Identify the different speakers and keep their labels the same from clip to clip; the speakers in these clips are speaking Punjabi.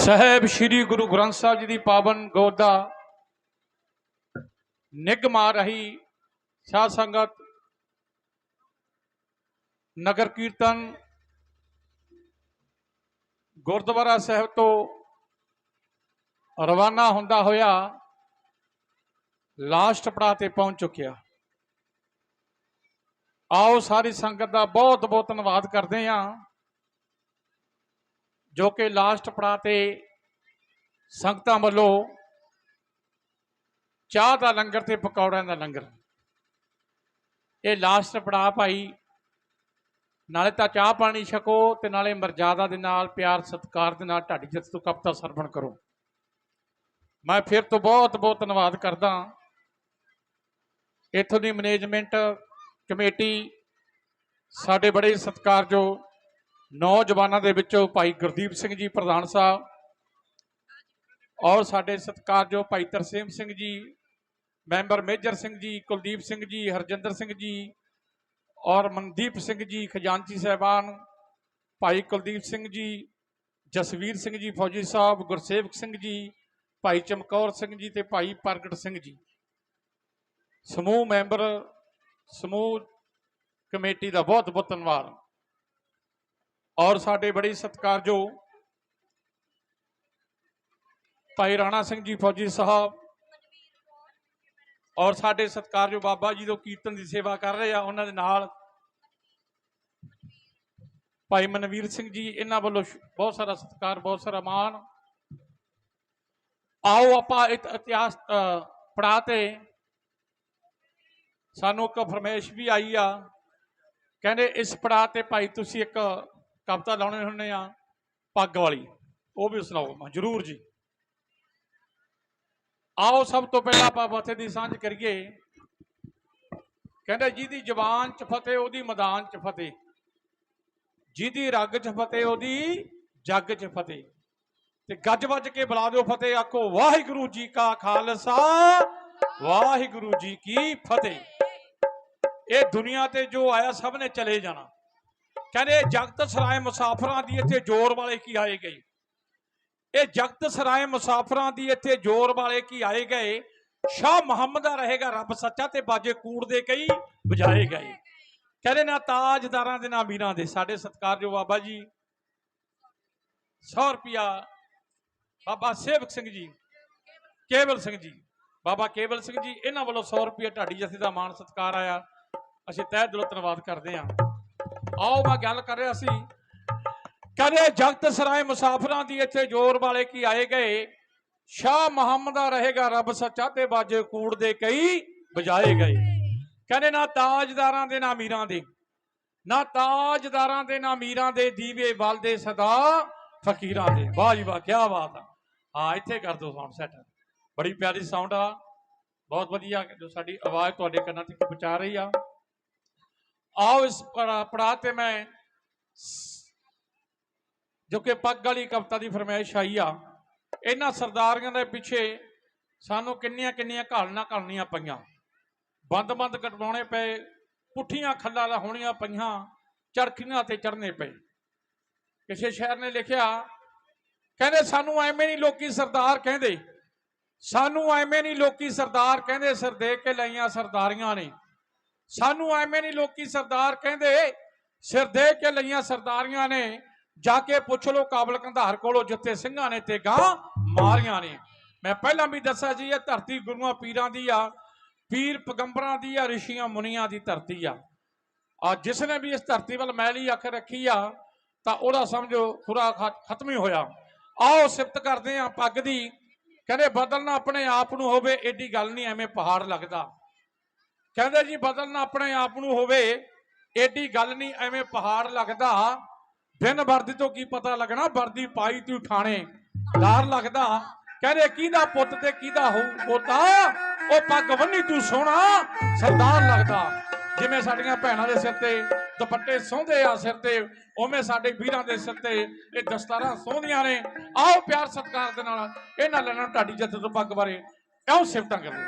Speaker 1: ਸਹਿਬ ਸ੍ਰੀ ਗੁਰੂ ਗ੍ਰੰਥ ਸਾਹਿਬ ਜੀ ਦੀ ਪਾਵਨ ਗੋਦਾ ਨਿੱਘ ਮਾਰ ਰਹੀ ਸਾਧ ਸੰਗਤ, ਨਗਰ ਕੀਰਤਨ ਗੁਰਦੁਆਰਾ ਸਾਹਿਬ ਤੋਂ ਰਵਾਨਾ ਹੁੰਦਾ ਹੋਇਆ ਲਾਸਟ ਪੜਾਅ ਤੇ ਪਹੁੰਚ ਚੁੱਕਿਆ। ਆਓ ਸਾਰੀ ਸੰਗਤ ਦਾ ਬਹੁਤ ਬਹੁਤ ਧੰਨਵਾਦ ਕਰਦੇ ਹਾਂ। ਜੋ ਕਿ ਲਾਸਟ ਪੜਾਅ ਤੇ ਸੰਗਤਾਂ ਵੱਲੋਂ ਚਾਹ ਦਾ ਲੰਗਰ ਤੇ ਪਕੌੜਿਆਂ ਦਾ ਲੰਗਰ। ਇਹ ਲਾਸਟ ਪੜਾਅ ਭਾਈ, ਨਾਲੇ ਤਾਂ ਚਾਹ ਪਾਣੀ ਛਕੋ ਤੇ ਨਾਲੇ ਮਰਜ਼ਾਦਾ ਦੇ ਨਾਲ ਪਿਆਰ ਸਤਿਕਾਰ ਦੇ ਨਾਲ ਢਾਡੀ ਜਿੱਤ ਤੋਂ ਕਪਤਾ ਸਰਵਣ ਕਰੋ। ਮੈਂ ਫਿਰ ਤੋਂ ਬਹੁਤ ਬਹੁਤ ਧੰਨਵਾਦ ਕਰਦਾ ਇੱਥੋਂ ਦੀ ਮੈਨੇਜਮੈਂਟ ਕਮੇਟੀ ਸਾਡੇ ਬੜੇ ਸਤਿਕਾਰਯੋਗ ਨੌਜਵਾਨਾਂ ਦੇ ਵਿੱਚੋਂ ਭਾਈ ਗੁਰਦੀਪ ਸਿੰਘ ਜੀ ਪ੍ਰਧਾਨ ਸਾਹਿਬ ਔਰ ਸਾਡੇ ਸਤਿਕਾਰਯੋਗ ਭਾਈ ਤਰਸੇਮ ਸਿੰਘ ਜੀ, ਮੈਂਬਰ ਮੇਜਰ ਸਿੰਘ ਜੀ, ਕੁਲਦੀਪ ਸਿੰਘ ਜੀ, ਹਰਜਿੰਦਰ ਸਿੰਘ ਜੀ ਔਰ ਮਨਦੀਪ ਸਿੰਘ ਜੀ, ਖਜ਼ਾਨਚੀ ਸਾਹਿਬਾਨ, ਭਾਈ ਕੁਲਦੀਪ ਸਿੰਘ ਜੀ, ਜਸਵੀਰ ਸਿੰਘ ਜੀ, ਫੌਜੀ ਸਾਹਿਬ, ਗੁਰਸੇਵਕ ਸਿੰਘ ਜੀ, ਭਾਈ ਚਮਕੌਰ ਸਿੰਘ ਜੀ ਤੇ ਭਾਈ ਪ੍ਰਗਟ ਸਿੰਘ ਜੀ। ਸਮੂਹ ਮੈਂਬਰ, ਸਮੂਹ ਕਮੇਟੀ ਦਾ ਬਹੁਤ ਬਹੁਤ ਧੰਨਵਾਦ। ਔਰ ਸਾਡੇ ਬੜੇ ਸਤਿਕਾਰਯੋਗ ਭਾਈ ਰਾਣਾ ਸਿੰਘ ਜੀ ਫੌਜੀ ਸਾਹਿਬ ਔਰ ਸਾਡੇ ਸਤਿਕਾਰਯੋਗ ਬਾਬਾ ਜੀ ਜੋ ਕੀਰਤਨ ਦੀ ਸੇਵਾ ਕਰ ਰਹੇ ਆ, ਉਹਨਾਂ ਦੇ ਨਾਲ ਭਾਈ ਮਨਵੀਰ ਸਿੰਘ ਜੀ, ਇਹਨਾਂ ਵੱਲੋਂ ਬਹੁਤ ਸਾਰਾ ਸਤਿਕਾਰ, ਬਹੁਤ ਸਾਰਾ ਮਾਣ। ਆਓ ਆਪਾਂ ਇੱਕ ਇਤਿਹਾਸ ਪੜਾਅ ਤੇ। ਸਾਨੂੰ ਇੱਕ ਫਰਮਾਇਸ਼ ਵੀ ਆਈ ਆ। ਕਹਿੰਦੇ ਇਸ ਪੜਾਅ ਤੇ ਭਾਈ ਤੁਸੀਂ ਇੱਕ ਕਵਿਤਾ ਲਾਉਣੇ ਹੁੰਦੇ ਆ, ਪੱਗ ਵਾਲੀ। ਉਹ ਵੀ ਸੁਣਾਓ, ਮੈਂ ਜਰੂਰ ਜੀ। ਆਓ ਸਭ ਤੋਂ ਪਹਿਲਾਂ ਆਪਾਂ ਫਤਿਹ ਦੀ ਸਾਂਝ ਕਰੀਏ। ਕਹਿੰਦੇ, ਜਿਹਦੀ ਜ਼ਬਾਨ 'ਚ ਫਤਿਹ, ਉਹਦੀ ਮੈਦਾਨ 'ਚ ਫਤਿਹ। ਜਿਹਦੀ ਰਗ 'ਚ ਫਤਿਹ, ਉਹਦੀ ਜੱਗ 'ਚ ਫਤਿਹ। ਤੇ ਗੱਜ ਵੱਜ ਕੇ ਬੁਲਾ ਦਿਓ ਫਤਿਹ, ਆਖੋ, ਵਾਹਿਗੁਰੂ ਜੀ ਕਾ ਖਾਲਸਾ, ਵਾਹਿਗੁਰੂ ਜੀ ਕੀ ਫਤਿਹ। ਇਹ ਦੁਨੀਆ ਤੇ ਜੋ ਆਇਆ, ਸਭ ਨੇ ਚਲੇ ਜਾਣਾ। ਕਹਿੰਦੇ ਇਹ ਜਗਤ ਸਰਾਏ ਮੁਸਾਫਰਾਂ ਦੀ ਇੱਥੇ ਜ਼ੋਰ ਵਾਲੇ ਕੀ ਆਏ ਗਏ? ਇਹ ਜਗਤ ਸਰਾਏ ਮੁਸਾਫਰਾਂ ਦੀ ਇੱਥੇ ਜ਼ੋਰ ਵਾਲੇ ਕੀ ਆਏ ਗਏ? ਸ਼ਾਹ ਮੁਹੰਮਦ ਦਾ ਰਹੇਗਾ ਰੱਬ ਸੱਚਾ ਤੇ ਬਾਜੇ ਕੂੜ ਦੇ ਕਈ ਵਜਾਏ ਗਏ। ਕਹਿੰਦੇ ਨਾ ਤਾਜਦਾਰਾਂ ਦੇ ਨਾ ਮੀਰਾਂ ਦੇ। ਸਾਡੇ ਸਤਿਕਾਰਯੋਗ ਬਾਬਾ ਜੀ 100 ਰੁਪਿਆ ਬਾਬਾ ਸੇਵਕ ਸਿੰਘ ਜੀ, ਕੇਵਲ ਸਿੰਘ ਜੀ, ਬਾਬਾ ਕੇਵਲ ਸਿੰਘ ਜੀ, ਇਹਨਾਂ ਵੱਲੋਂ 100 ਰੁਪਿਆ ਢਾਡੀ ਜਥੇ ਦਾ ਮਾਣ ਸਤਿਕਾਰ ਆਇਆ। ਅਸੀਂ ਤਹਿ ਦਿਲੋਂ ਧੰਨਵਾਦ ਕਰਦੇ ਹਾਂ। ਆਓ ਮੈਂ ਗੱਲ ਕਰ ਰਿਹਾ ਸੀ। ਕਹਿੰਦੇ ਜਗਤ ਸਰਾਏ ਮੁਸਾਫਰਾਂ ਦੀ ਇੱਥੇ ਜ਼ੋਰ ਵਾਲੇ ਕੀ ਆਏ ਗਏ? ਸ਼ਾਹ ਮੁਹੰਮਦ ਦਾ ਰਹੇਗਾ ਰੱਬ ਸੱਚਾ ਤੇ ਬਾਜੇ ਕੂੜ ਦੇ ਕਈ ਵਜਾਏ ਗਏ। ਕਹਿੰਦੇ ਨਾ ਤਾਜਦਾਰਾਂ ਦੇ ਨਾ ਮੀਰਾਂ ਦੇ, ਨਾ ਤਾਜਦਾਰਾਂ ਦੇ ਨਾ ਮੀਰਾਂ ਦੇ, ਦੀਵੇ ਬਲਦੇ ਸਦਾ ਫਕੀਰਾਂ ਦੇ। ਵਾਹ ਜੀ ਵਾਹ ਕੀ ਬਾਤ ਆ। ਹਾਂ, ਇੱਥੇ ਕਰ ਦੋ ਸਾਊਂਡ ਸੈਟ ਬੜੀ ਪਿਆਰੀ ਸਾਊਂਡ ਆ। ਬਹੁਤ ਵਧੀਆ ਜੋ ਸਾਡੀ ਆਵਾਜ਼ ਤੁਹਾਡੇ ਕੰਨਾਂ ਤੱਕ ਪਹੁੰਚਾ ਰਹੀ ਆ। ਆਓ ਇਸ ਪੜਾ ਤੇ ਮੈਂ ਜੋ ਕਿ ਪੱਗ ਵਾਲੀ ਕਵਿਤਾ ਦੀ ਫਰਮਾਇਸ਼ ਆਈ ਆ, ਇਹਨਾਂ ਸਰਦਾਰੀਆਂ ਦੇ ਪਿੱਛੇ ਸਾਨੂੰ ਕਿੰਨੀਆਂ ਕਿੰਨੀਆਂ ਘਾਲਣਾ ਘਾਲਣੀਆਂ ਪਈਆਂ। ਬੰਦ ਬੰਦ ਕਟਵਾਉਣੇ ਪਏ, ਪੁੱਠੀਆਂ ਖੱਲਾਂ ਲਾ ਹੋਣੀਆਂ ਪਈਆਂ, ਚਰਖੀਆਂ ਤੇ ਚੜਨੇ ਪਏ। ਕਿਸੇ ਸ਼ਹਿਰ ਨੇ ਲਿਖਿਆ, ਕਹਿੰਦੇ ਸਾਨੂੰ ਐਵੇਂ ਨਹੀਂ ਲੋਕੀ ਸਰਦਾਰ ਕਹਿੰਦੇ। ਸਾਨੂੰ ਐਵੇਂ ਨਹੀਂ ਲੋਕੀ ਸਰਦਾਰ ਕਹਿੰਦੇ, ਸਿਰ ਦੇ ਕੇ ਲਈਆਂ ਸਰਦਾਰੀਆਂ ਨੇ। ਸਾਨੂੰ ਐਵੇਂ ਨਹੀਂ ਲੋਕੀ ਸਰਦਾਰ ਕਹਿੰਦੇ, ਸਿਰ ਦੇ ਕੇ ਲਈਆਂ ਸਰਦਾਰੀਆਂ ਨੇ, ਜਾ ਕੇ ਪੁੱਛ ਲਓ ਕਾਬਲ ਕੰਧਾਰ ਕੋਲੋਂ ਜਿੱਥੇ ਸਿੰਘਾਂ ਨੇ ਤੇ ਗਾਂ ਮਾਰੀਆਂ ਨੇ। ਮੈਂ ਪਹਿਲਾਂ ਵੀ ਦੱਸਿਆ ਜੀ, ਇਹ ਧਰਤੀ ਗੁਰੂਆਂ ਪੀਰਾਂ ਦੀ ਆ, ਪੀਰ ਪਗੰਬਰਾਂ ਦੀ ਆ, ਰਿਸ਼ੀਆਂ ਮੁਨੀਆਂ ਦੀ ਧਰਤੀ ਆ। ਆ ਜਿਸ ਨੇ ਵੀ ਇਸ ਧਰਤੀ ਵੱਲ ਮੈਲੀ ਅੱਖ ਰੱਖੀ ਆ, ਤਾਂ ਉਹਦਾ ਸਮਝੋ ਖੁਰਾ ਖਤਮ ਹੀ ਹੋਇਆ। ਆਓ ਸਿਫਤ ਕਰਦੇ ਆ ਪੱਗ ਦੀ। ਕਹਿੰਦੇ, ਬਦਲਣਾ ਆਪਣੇ ਆਪ ਨੂੰ ਹੋਵੇ, ਏਡੀ ਗੱਲ ਨਹੀਂ, ਐਵੇਂ ਪਹਾੜ ਲੱਗਦਾ। ਕਹਿੰਦੇ ਜੀ ਬਦਲਣਾ ਆਪਣੇ ਆਪ ਨੂੰ ਹੋਵੇ, ਏਡੀ ਗੱਲ ਨਹੀਂ, ਐਵੇਂ ਪਹਾੜ ਲੱਗਦਾ। ਬਿਨ ਵਰਦੀ ਤੋਂ ਕੀ ਪਤਾ ਲੱਗਣਾ, ਵਰਦੀ ਪਾਈ ਤੂੰ ਠਾਣੇ ਡਰ ਲੱਗਦਾ। ਕਹਿੰਦੇ ਕਿਹਦਾ ਪੁੱਤ ਤੇ ਕਿਹਦਾ ਹੋਊ ਪੋਤਾ? ਉਹ ਪੱਗ ਬੰਨੀ ਤੂੰ ਸੋਹਣਾ, ਸਰਦਾਰ ਲੱਗਦਾ। ਜਿਵੇਂ ਸਾਡੀਆਂ ਭੈਣਾਂ ਦੇ ਸਿਰ ਤੇ ਦੁਪੱਟੇ ਸੌਂਦੇ ਆ ਸਿਰ ਤੇ, ਉਵੇਂ ਸਾਡੇ ਵੀਰਾਂ ਦੇ ਸਿਰ ਤੇ ਇਹ ਦਸਤਾਰਾਂ ਸੌਂਦੀਆਂ ਨੇ। ਆਓ ਪਿਆਰ ਸਤਿਕਾਰ ਦੇ ਨਾਲ ਇਹਨਾਂ ਲੈਣਾ ਢਾਡੀ ਜੱਤ ਤੋਂ ਪੱਗ ਬਾਰੇ, ਇਉਂ ਸਿਫਤਾਂ ਕਰਦੇ।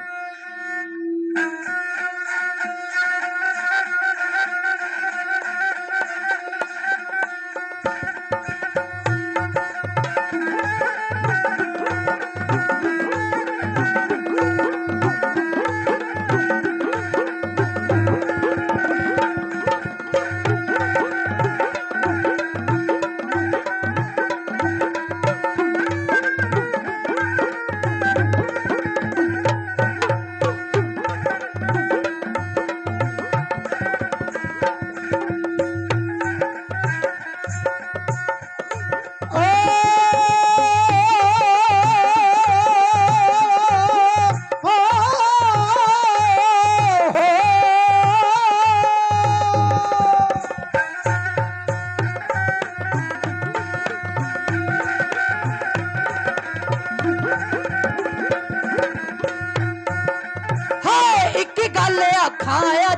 Speaker 2: ਅੱਖਾਂ 'ਚ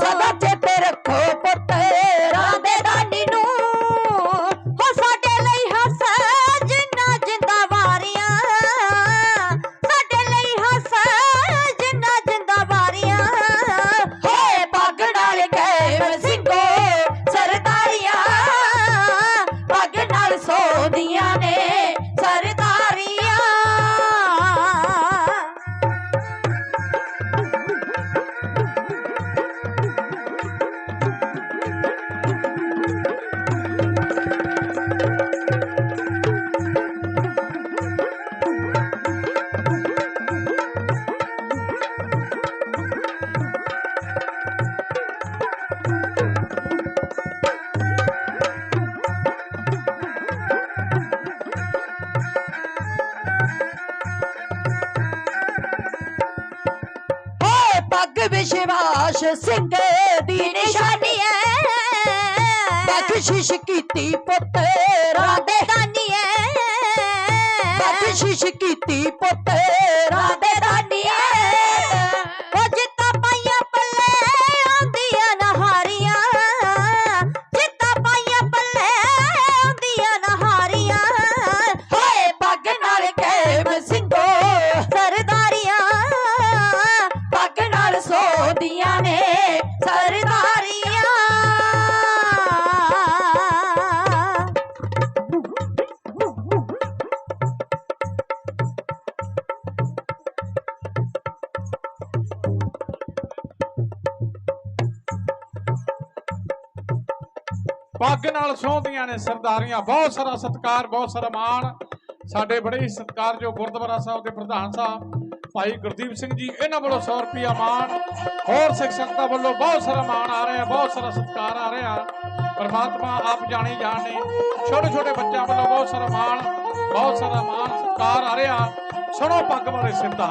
Speaker 2: ਸਦਾ ਚੇਤੇ ਰੱਖੋ ਪੁੱਤ। ਵਿਸ਼ਵਾਸ ਸਿੰਘ ਦੀ ਨਿਸ਼ਾਨੀ ਐ। ਬਖਸ਼ਿਸ਼ ਕੀਤੀ ਪੁੱਤ ਰਾਦੇ ਦਾਨੀ ਐ। ਬਖਸ਼ਿਸ਼ ਕੀਤੀ ਪੁੱਤ ਰਾਦੇ ਪੱਗ ਨਾਲ
Speaker 1: ਸੋਹਦੀਆਂ ਨੇ ਸਰਦਾਰੀਆਂ। ਬਹੁਤ ਸਾਰਾ ਸਤਿਕਾਰ, ਬਹੁਤ ਸਾਰਾ ਮਾਣ। ਸਾਡੇ ਬੜੇ ਹੀ ਸਤਿਕਾਰਯੋਗ ਗੁਰਦੁਆਰਾ ਸਾਹਿਬ ਦੇ ਪ੍ਰਧਾਨ ਸਾਹਿਬ, ਭਾਈ ਗੁਰਦੀਪ ਸਿੰਘ ਜੀ, ਇਹਨਾਂ ਵੱਲੋਂ 100 ਰੁਪਿਆ ਮਾਣ। ਹੋਰ ਸਿੱਖ ਸੰਗਤਾਂ ਵੱਲੋਂ ਬਹੁਤ ਸਾਰਾ ਮਾਣ ਆ ਰਿਹਾ, ਬਹੁਤ ਸਾਰਾ ਸਤਿਕਾਰ ਆ ਰਿਹਾ। ਪਰਮਾਤਮਾ ਆਪ ਜਾਣੇ ਜਾਣੇ ਛੋਟੇ ਛੋਟੇ ਬੱਚਿਆਂ ਵੱਲੋਂ ਬਹੁਤ ਸਾਰਾ ਮਾਣ, ਬਹੁਤ ਸਾਰਾ ਮਾਣ, ਸਤਿਕਾਰ ਆ ਰਿਹਾ। ਸੁਣੋ ਪੱਗ ਬਾਰੇ ਸਿੱਧਾ।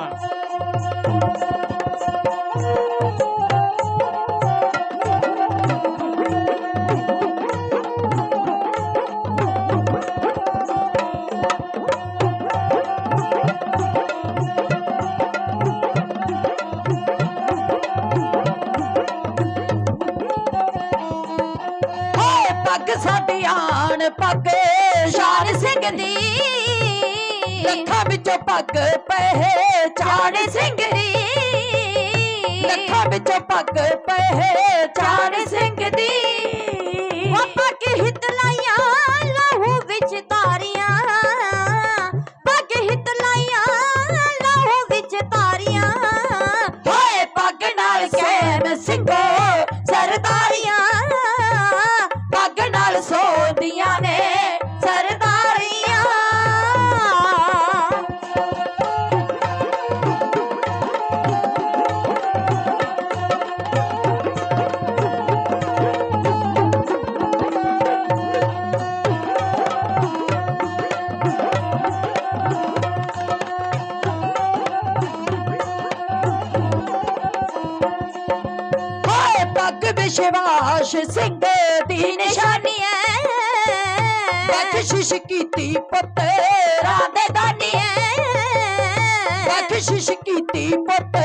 Speaker 2: ਆਣ ਪੱਗ ਸ਼ਾਨ ਸਿੰਘ ਦੀ। ਲੱਖਾਂ ਵਿੱਚੋਂ ਪੱਗ ਪਹਿਚਾਣ ਸਿੰਘ ਦੀ। ਲੱਖਾਂ ਵਿੱਚੋਂ ਪੱਗ ਪਹਿਚਾਣ ਸਿੰਘ ਦੀ। ਉਹ ਪੱਗ ਹਿੱਤ ਲਾਈਆਂ? ਲਹੂ ਵਿੱਚ ਤਾਰੀਆਂ। ਪੱਗ ਹਿੱਤ ਲਾਈਆਂ? ਲਹੂ ਵਿੱਚ ਤਾਰੀਆਂ। ਹੋਏ ਪੱਗ ਨਾਲ ਕੈਮ ਸਿੰਘੋ ਸਰਦਾਰੀਆਂ। ਪੱਗ ਨਾਲ ਸੋਦੀਆਂ ਪੱਗ ਵਿਸ਼ਵਾਸ ਸਿੰਘ ਦੀ ਨਿਸ਼ਾਨੀ ਐ। ਬਖਸ਼ਿਸ਼ ਕੀਤੀ ਪੁੱਤ ਰਾਦੇ ਦਾਨੀ ਐ। ਬਖਸ਼ਿਸ਼ ਕੀਤੀ ਪੁੱਤ